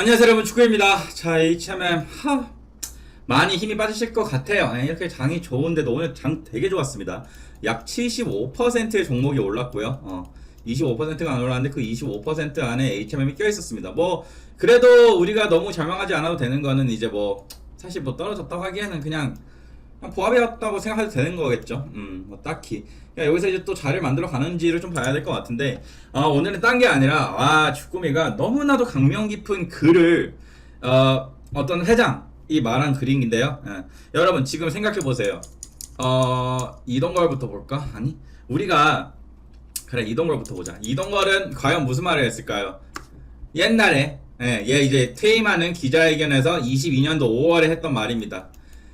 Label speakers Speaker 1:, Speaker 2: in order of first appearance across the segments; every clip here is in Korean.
Speaker 1: 안녕하세요 여러분 축구입니다. 자 HMM 하 많이 힘이 빠지실 것 같아요. 예, 이렇게 장이 좋은데도 오늘 장 되게 좋았습니다. 약 75%의 종목이 올랐고요. 어, 25%가 안 올랐는데 그 25% 안에 HMM이 껴 있었습니다. 뭐 그래도 우리가 너무 절망하지 않아도 되는 거는 이제 뭐 사실 뭐 떨어졌다고 하기에는 그냥 그냥 보합이었다고 생각해도 되는 거겠죠. 음, 뭐 딱히. 그러니까 여기서 이제 또 자리를 만들어 가는지를 좀 봐야 될 것 같은데, 아, 오늘은 딴 게 아니라, 와, 주꾸미가 너무나도 강명 깊은 글을, 어, 어떤 회장이 말한 글인데요. 예. 여러분, 지금 생각해 보세요. 어, 이동걸부터 볼까? 아니, 우리가, 그래, 이동걸부터 보자. 이동걸은 과연 무슨 말을 했을까요? 옛날에, 예, 얘 이제 퇴임하는 기자회견에서 22년도 5월에 했던 말입니다.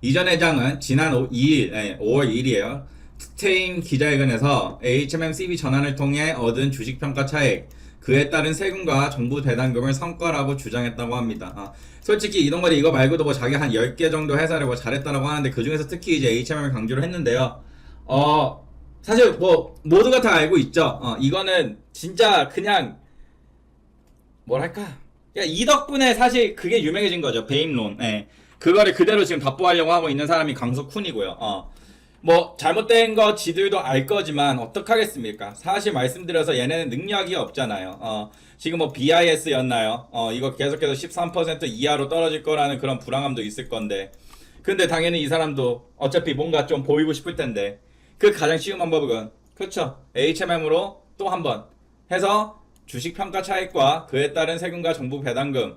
Speaker 1: 이전 회장은 지난 2일, 5월 2일이에요. 특태임 기자회견에서 HMM CV 전환을 통해 얻은 주식평가 차액, 그에 따른 세금과 정부 배당금을 성과라고 주장했다고 합니다. 아, 솔직히 이동걸이 이거 말고도 뭐 자기 한 10개 정도 회사를 뭐 잘했다라고 하는데 그 중에서 특히 이제 HMM을 강조를 했는데요. 어, 사실 뭐 모두가 다 알고 있죠. 어, 이거는 진짜 그냥 뭐랄까. 그러니까 이 덕분에 사실 그게 유명해진 거죠. 베임론. 예. 그거를 그대로 지금 답보하려고 하고 있는 사람이 강석훈이고요. 어. 뭐 잘못된 거 지들도 알 거지만 어떡하겠습니까? 사실 말씀드려서 얘네는 능력이 없잖아요. 어. 지금 뭐 BIS였나요? 어, 이거 계속해서 13% 이하로 떨어질 거라는 그런 불안감도 있을 건데. 근데 당연히 이 사람도 어차피 뭔가 좀 보이고 싶을 텐데. 그 가장 쉬운 방법은 그렇죠. HMM으로 또 한 번 해서 주식 평가 차익과 그에 따른 세금과 정부 배당금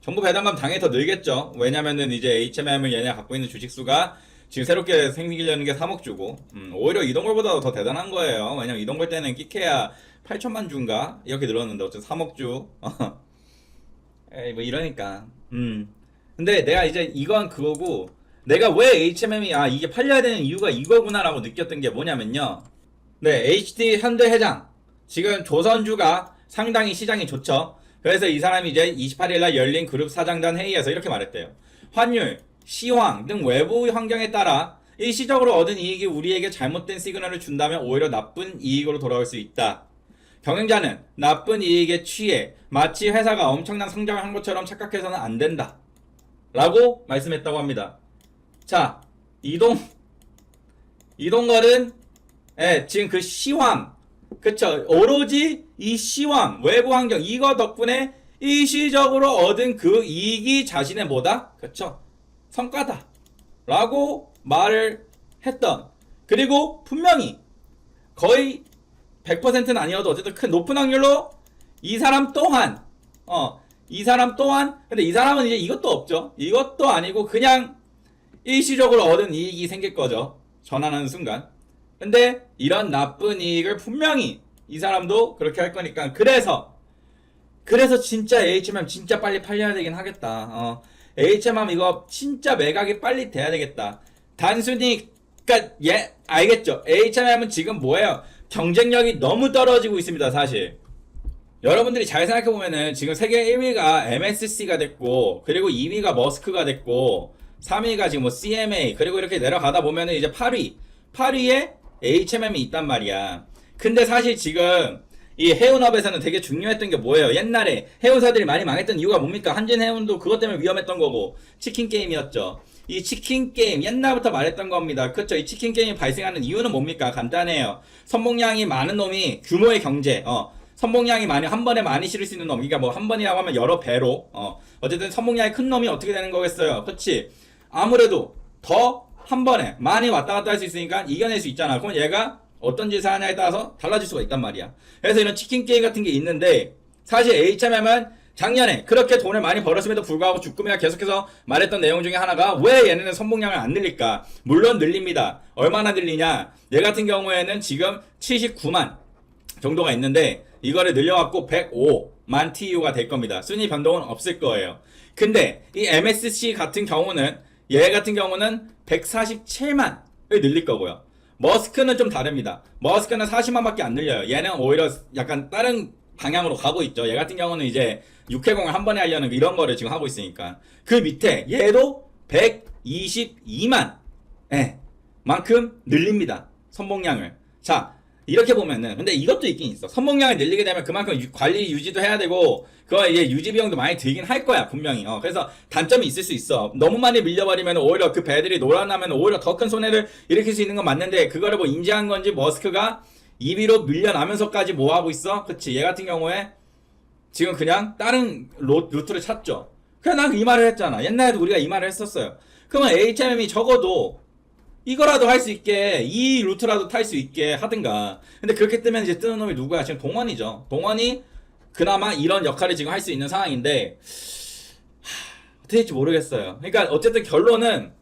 Speaker 1: 정부 배당금 당연히 더 늘겠죠. 왜냐면은 이제 HMM을 얘네 갖고 있는 주식 수가 지금 새롭게 생기려는 게 3억 주고 음, 오히려 이동걸보다 더 대단한 거예요. 왜냐면 이동걸 때는 끼케야 8천만 주인가 이렇게 늘었는데 어쨌든 3억 주. 에이 뭐 이러니까. 음. 근데 내가 이제 이건 그거고 내가 왜 HMM이 아 이게 팔려야 되는 이유가 이거구나라고 느꼈던 게 뭐냐면요. 네, HT 현대 회장 지금 조선주가 상당히 시장이 좋죠. 그래서 이 사람이 이제 28일날 열린 그룹 사장단 회의에서 이렇게 말했대요. 환율, 시황 등 외부 환경에 따라 일시적으로 얻은 이익이 우리에게 잘못된 시그널을 준다면 오히려 나쁜 이익으로 돌아올 수 있다. 경영자는 나쁜 이익에 취해 마치 회사가 엄청난 성장을 한 것처럼 착각해서는 안 된다. 라고 말씀했다고 합니다. 자, 이동, 이동걸은, 예, 지금 그 시황, 그쵸. 오로지 이 시황, 외부 환경, 이거 덕분에 일시적으로 얻은 그 이익이 자신의 뭐다? 그쵸. 성과다. 라고 말을 했던. 그리고 분명히 거의 100%는 아니어도 어쨌든 큰 높은 확률로 이 사람 또한, 어, 이 사람 또한, 근데 이 사람은 이제 이것도 없죠. 이것도 아니고 그냥 일시적으로 얻은 이익이 생길 거죠. 전환하는 순간. 근데 이런 나쁜 이익을 분명히 이 사람도 그렇게 할 거니까 그래서 그래서 진짜 HMM 진짜 빨리 팔려야 되긴 하겠다. 어, HMM 이거 진짜 매각이 빨리 돼야 되겠다. 단순히 그러니까 예 알겠죠. HMM은 지금 뭐예요? 경쟁력이 너무 떨어지고 있습니다, 사실. 여러분들이 잘 생각해 보면은 지금 세계 1위가 MSC가 됐고 그리고 2위가 머스크가 됐고 3위가 지금 뭐 CMA 그리고 이렇게 내려가다 보면은 이제 8위 8위에 HMM이 있단 말이야. 근데 사실 지금 이 해운업에서는 되게 중요했던 게 뭐예요? 옛날에 해운사들이 많이 망했던 이유가 뭡니까? 한진 해운도 그것 때문에 위험했던 거고 치킨 게임이었죠. 이 치킨 게임 옛날부터 말했던 겁니다. 그렇죠? 이 치킨 게임이 발생하는 이유는 뭡니까? 간단해요. 선봉량이 많은 놈이 규모의 경제. 어. 선봉량이 많이 한 번에 많이 실을 수 있는 놈. 그러니까 뭐 한 번이라고 하면 여러 배로. 어. 어쨌든 선봉량이 큰 놈이 어떻게 되는 거겠어요? 그렇지? 아무래도 더 한 번에 많이 왔다 갔다 할 수 있으니까 이겨낼 수 있잖아. 그럼 얘가 어떤 짓을 하냐에 따라서 달라질 수가 있단 말이야. 그래서 이런 치킨 게임 같은 게 있는데 사실 HMM은 작년에 그렇게 돈을 많이 벌었음에도 불구하고 주꾸미가 계속해서 말했던 내용 중에 하나가 왜 얘네는 선봉량을 안 늘릴까? 물론 늘립니다. 얼마나 늘리냐? 얘 같은 경우에는 지금 79만 정도가 있는데 이거를 늘려갖고 105만 TU가 될 겁니다. 순위 변동은 없을 거예요. 근데 이 MSC 같은 경우는 얘 같은 경우는 147만을 늘릴 거고요. 머스크는 좀 다릅니다. 머스크는 40만밖에 안 늘려요. 얘는 오히려 약간 다른 방향으로 가고 있죠. 얘 같은 경우는 이제 6회공을 한 번에 하려는 이런 거를 지금 하고 있으니까. 그 밑에 얘도 122만 예, 만큼 늘립니다. 선봉량을. 자, 이렇게 보면은 근데 이것도 있긴 있어. 선봉량을 늘리게 되면 그만큼 유- 관리 유지도 해야 되고 그거 이제 유지 비용도 많이 들긴 할 거야 분명히. 어 그래서 단점이 있을 수 있어. 너무 많이 밀려버리면 오히려 그 배들이 놀아나면 오히려 더 큰 손해를 일으킬 수 있는 건 맞는데 그거를 뭐 인지한 건지 머스크가 2위로 밀려나면서까지 뭐 하고 있어? 그치. 얘 같은 경우에 지금 그냥 다른 로, 루트를 찾죠. 그냥 난 이 말을 했잖아. 옛날에도 우리가 이 말을 했었어요. 그러면 HMM이 적어도 이거라도 할 수 있게 이 루트라도 탈 수 있게 하든가. 근데 그렇게 뜨면 이제 뜨는 놈이 누구야? 지금 동원이죠. 동원이 그나마 이런 역할을 지금 할 수 있는 상황인데 하, 어떻게 될지 모르겠어요. 그러니까 어쨌든 결론은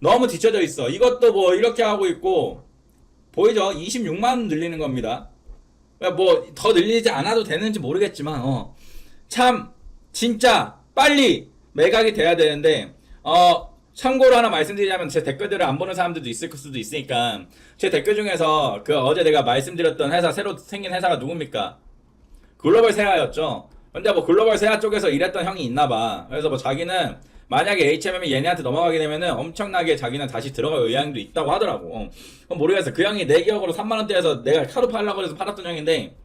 Speaker 1: 너무 뒤쳐져 있어. 이것도 뭐 이렇게 하고 있고 보이죠? 26만 늘리는 겁니다. 뭐 더 늘리지 않아도 되는지 모르겠지만 어, 참 진짜 빨리 매각이 돼야 되는데 어 참고로 하나 말씀드리자면 제 댓글들을 안 보는 사람들도 있을 수도 있으니까 제 댓글 중에서 그 어제 내가 말씀드렸던 회사 새로 생긴 회사가 누굽니까? 글로벌 세아였죠. 근데 뭐 글로벌 세아 쪽에서 일했던 형이 있나봐. 그래서 뭐 자기는 만약에 HMM이 얘네한테 넘어가게 되면은 엄청나게 자기는 다시 들어갈 의향도 있다고 하더라고. 어. 모르겠어. 그 형이 내 기억으로 3만 원대에서 내가 카드 팔라고 해서 팔았던 형인데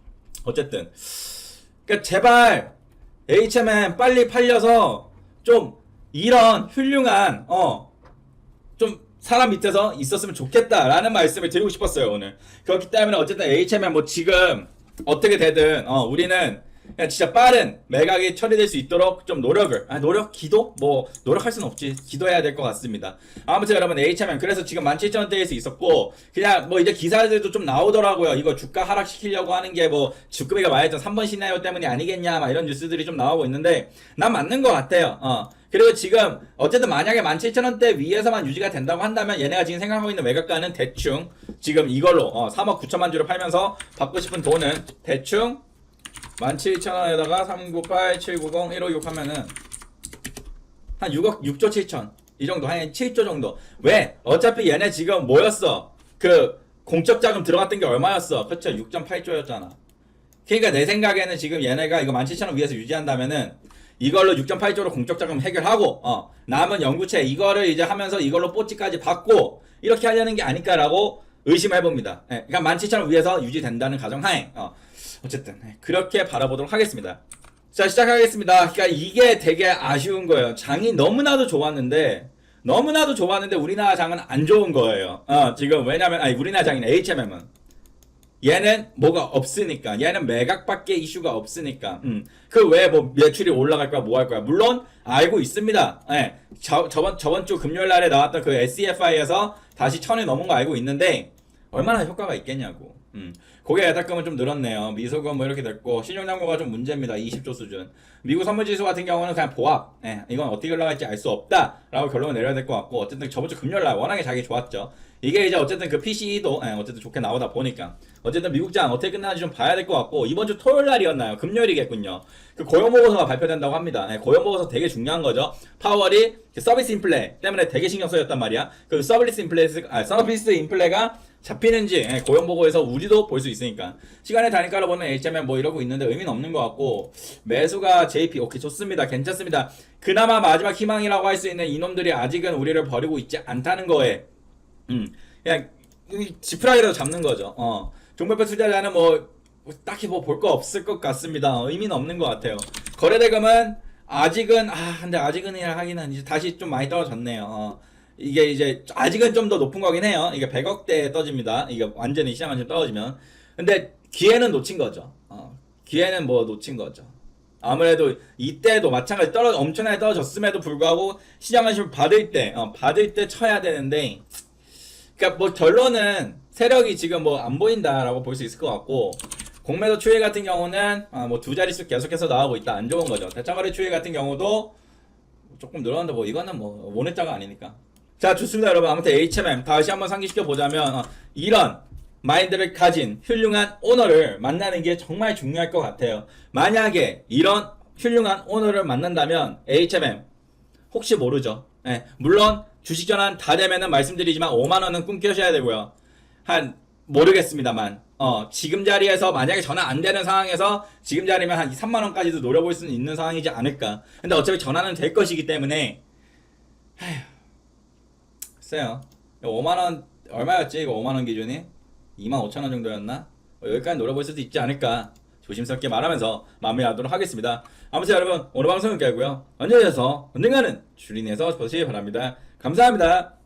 Speaker 1: 어쨌든 그러니까 제발 HMM 빨리 팔려서 좀 이런 훌륭한 어좀 사람 밑에서 있었으면 좋겠다라는 말씀을 드리고 싶었어요 오늘. 그렇기 때문에 어쨌든 HMM 뭐 지금 어떻게 되든 어 우리는 그냥 진짜 빠른 매각이 처리될 수 있도록 좀 노력을 아 노력 기도? 뭐 노력할 수는 없지. 기도해야 될 것 같습니다. 아무튼 여러분 HMM 그래서 지금 17,000원대에서 있었고 그냥 뭐 이제 기사들도 좀 나오더라고요. 이거 주가 하락시키려고 하는 게 뭐 주급이가 말했던 3번 시나리오 때문이 아니겠냐 막 이런 뉴스들이 좀 나오고 있는데 난 맞는 것 같아요. 어 그리고 지금 어쨌든 만약에 17,000원대 위에서만 유지가 된다고 한다면 얘네가 지금 생각하고 있는 매각가는 대충 지금 이걸로 어, 3억 9천만 주를 팔면서 받고 싶은 돈은 대충 17,000원에다가 398, 790, 156 하면은 한 6억 6조 7천 이 정도 한 7조 정도. 왜? 어차피 얘네 지금 뭐였어. 그 공적 자금 들어갔던 게 얼마였어? 그쵸 6.8조였잖아. 그러니까 내 생각에는 지금 얘네가 이거 17,000원 위에서 유지한다면은 이걸로 6.8조로 공적 자금 해결하고 어 남은 연구체 이거를 이제 하면서 이걸로 뽀찌까지 받고 이렇게 하려는 게 아닐까라고 의심해 봅니다. 예, 그러니까 17,000원 위에서 유지된다는 가정하에 어 어쨌든 예, 그렇게 바라보도록 하겠습니다. 자 시작하겠습니다. 그러니까 이게 되게 아쉬운 거예요. 장이 너무나도 좋았는데 너무나도 좋았는데 우리나라 장은 안 좋은 거예요. 어 지금 왜냐면 아니 우리나라 장인 HMM은 얘는 뭐가 없으니까 얘는 매각밖에 이슈가 없으니까 음. 그 외에 뭐 매출이 올라갈 거야 뭐 할 거야 물론 알고 있습니다 예. 저, 저번 저번 주 금요일 날에 나왔던 그 SEFI에서 다시 천을 넘은 거 알고 있는데 얼마나 효과가 있겠냐고 음. 고객 예탁금은 좀 늘었네요 미소금 뭐 이렇게 됐고 신용장고가 좀 문제입니다 20조 수준 미국 선물지수 같은 경우는 그냥 보합 예. 이건 어떻게 올라갈지 알 수 없다 라고 결론을 내려야 될 것 같고 어쨌든 저번 주 금요일 날 워낙에 자기 좋았죠 이게 이제 어쨌든 그 PC도 예, 어쨌든 좋게 나오다 보니까 어쨌든 미국장 어떻게 끝나는지 좀 봐야 될 것 같고 이번 주 토요일 날이었나요? 금요일이겠군요. 그 고용 보고서가 발표된다고 합니다. 예, 고용 보고서 되게 중요한 거죠. 파월이 그 서비스 인플레 때문에 되게 신경 쓰였단 말이야. 그 서비스 인플레 아 서비스 인플레가 잡히는지 예, 고용 보고에서 우리도 볼 수 있으니까 시간의 단위가로 보면 HMM 뭐 이러고 있는데 의미는 없는 것 같고 매수가 JP 오케이 좋습니다 괜찮습니다 그나마 마지막 희망이라고 할 수 있는 이놈들이 아직은 우리를 버리고 있지 않다는 거에 음, 그냥 이 지푸라기라도 잡는 거죠. 어, 종목별 투자자는 뭐 딱히 뭐 볼 거 없을 것 같습니다. 어, 의미는 없는 것 같아요. 거래대금은 아직은 아 근데 아직은이라 하기는 이제 다시 좀 많이 떨어졌네요. 어, 이게 이제 아직은 좀 더 높은 거긴 해요. 이게 100억대에 떠집니다. 이게 완전히 시장 완전 떨어지면. 근데 기회는 놓친 거죠. 어, 기회는 뭐 놓친 거죠. 아무래도 이때도 마찬가지 떨어 엄청나게 떨어졌음에도 불구하고 시장 관심을 받을 때 어, 받을 때 쳐야 되는데 그러니까 뭐 결론은 세력이 지금 뭐 안 보인다라고 볼 수 있을 것 같고 공매도 추이 같은 경우는 아, 뭐두 자릿수 계속해서 나오고 있다 안 좋은 거죠. 대차거래 추이 같은 경우도 조금 늘어난다 뭐 이거는 뭐 원했자가 아니니까. 자 좋습니다 여러분 아무튼 HMM 다시 한번 상기시켜 보자면 어, 이런 마인드를 가진 훌륭한 오너를 만나는 게 정말 중요할 것 같아요. 만약에 이런 훌륭한 오너를 만난다면 HMM 혹시 모르죠. 예, 물론 주식 전환 다 되면은 말씀드리지만 5만 원은 꿈꾸셔야 되고요. 한 모르겠습니다만 어 지금 자리에서 만약에 전환 안 되는 상황에서 지금 자리면 한 3만 원까지도 노려볼 수는 있는 상황이지 않을까. 근데 어차피 전환은 될 것이기 때문에 에휴, 글쎄요. 5만 원 얼마였지 이거 5만 원 기준이? 2만 5천 원 정도였나? 어, 여기까지 노려볼 수도 있지 않을까 조심스럽게 말하면서 마무리하도록 하겠습니다. 아무튼 여러분 오늘 방송은 여기까지고요. 언제여서 언젠가는 주린에서 보시기 바랍니다. 감사합니다.